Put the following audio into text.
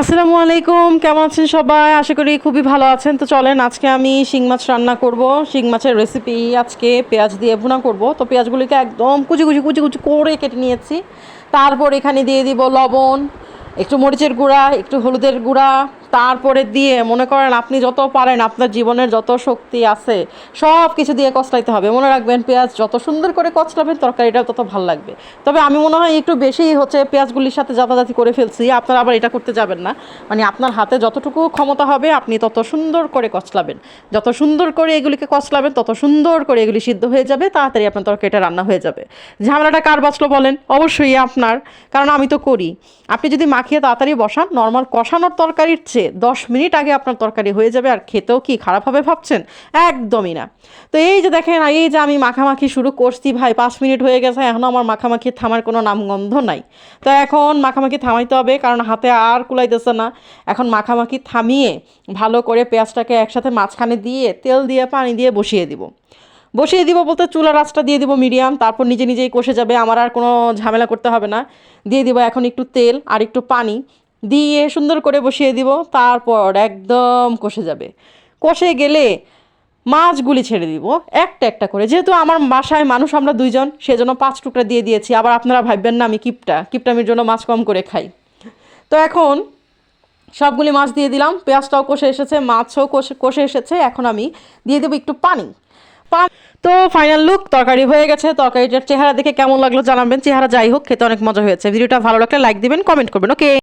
আসসালামু আলাইকুম, কেমন আছেন সবাই? আশা করি খুবই ভালো আছেন। তো চলেন, আজকে আমি শিং মাছ রান্না করব। শিং মাছের রেসিপি আজকে পেঁয়াজ দিয়ে ভুনা করব। তো পেঁয়াজগুলিকে একদম কুচি কুচি কুচি কুচি করে কেটে নিয়েছি। তারপর এখানে দিয়ে দিব লবণ, একটু মরিচের গুঁড়া, একটু হলুদের গুঁড়া তারপরে দিয়ে মনে করেন আপনি যত পারেন আপনার জীবনের যত শক্তি আছে, সব কিছু দিয়ে কচলাইতে হবে। মনে রাখবেন পেঁয়াজ যত সুন্দর করে কচলাবেন তরকারিটাও তত ভালো লাগবে। তবে আমি মনে হয় একটু বেশি হচ্ছে পেঁয়াজগুলির সাথে জাতাজাতি করে ফেলছি, আপনারা আবার এটা করতে যাবেন না। মানে আপনার হাতে যতটুকু ক্ষমতা হবে, আপনি তত সুন্দর করে কচলাবেন। যত সুন্দর করে এগুলিকে কচলাবেন, তত সুন্দর করে এগুলি সিদ্ধ হয়ে যাবে, তাড়াতাড়ি আপনার তরকারিটা রান্না হয়ে যাবে। ঝামেলাটা কার বাঁচলো বলেন? অবশ্যই আপনার, কারণ আমি তো করি। আপনি যদি মাখিয়ে তাড়াতাড়ি বসান নর্মাল কষানোর তরকারির চেয়ে দশ মিনিট আগে আপনার তরকারি হয়ে যাবে আর খেতেও কি খারাপ হবে ভাবছেন? একদমই না। তো এই যে দেখেন এই যে আমি মাখামাখি শুরু করছি, ভাই, পাঁচ মিনিট হয়ে গেছে এখনও আমার মাখামাখি থামার কোনো নামগন্ধ নাই। তো এখন মাখামাখি থামাইতে হবে, কারণ হাতে আর কুলাইতেছে না। এখন মাখামাখি থামিয়ে ভালো করে পেঁয়াজটাকে একসাথে মাঝখানে দিয়ে তেল দিয়ে, পানি দিয়ে বসিয়ে দিব। বসিয়ে দিব বলতে চুলার আঁচটা দিয়ে দিব মিডিয়াম, তারপর নিজে নিজেই কষে যাবে, আমার আর কোনো ঝামেলা করতে হবে না। দিয়ে দিব এখন একটু তেল আর একটু পানি। দিয়ে সুন্দর করে বসিয়ে দিব, তারপর একদম কষে যাবে। কষে গেলে মাছগুলি ছেড়ে দিব, একটা একটা করে। যেহেতু আমার বাসায় মানুষ, আমরা দুইজন, সেজন্য পাঁচ টুকরা দিয়ে দিয়েছি। আবার আপনারা ভাববেন না, আমি কিপটা। কিপটামির জন্য মাছ কম করে খাই। তো এখন সবগুলি মাছ দিয়ে দিলাম। পেঁয়াজটাও কষে এসেছে, মাছও কষে কষে এসেছে। এখন আমি দিয়ে দেবো একটু পানি। তো ফাইনাল লুক তরকারি হয়ে গেছে। তরকারিটার চেহারা দেখে কেমন লাগল জানাবেন। চেহারা যাই হোক, খেতে অনেক মজা হয়েছে। ভিডিওটা ভালো লাগলে লাইক দিবেন কমেন্ট করবেন ওকে